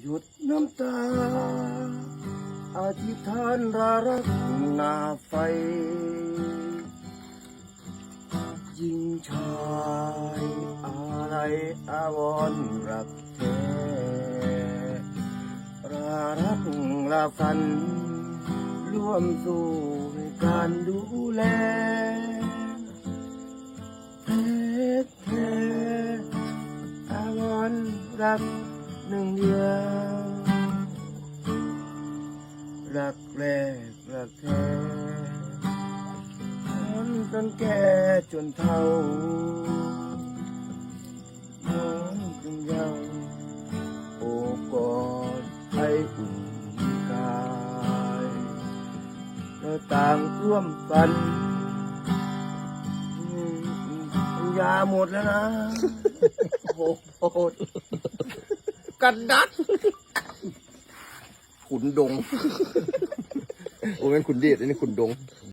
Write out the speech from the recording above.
หยุดน้ำตา อธิษฐานรารักนาไฟ ยิงชายอะไรอาวรรักแท้รารักราฝัน ร่วมสู่ในการดูแลแท้แท้อาวรรัก หนึ่งเดียวรักแรกรักแท้ทนจนแก่จนเฒ่าน้องจึงยังโอบกอดให้อุ่นกายเราต่างร่วมฝันยาหมดแล้วนะโอ้โกันดัดขุนดง โอ้เป็นขุนเดชอันนี้ขุนดง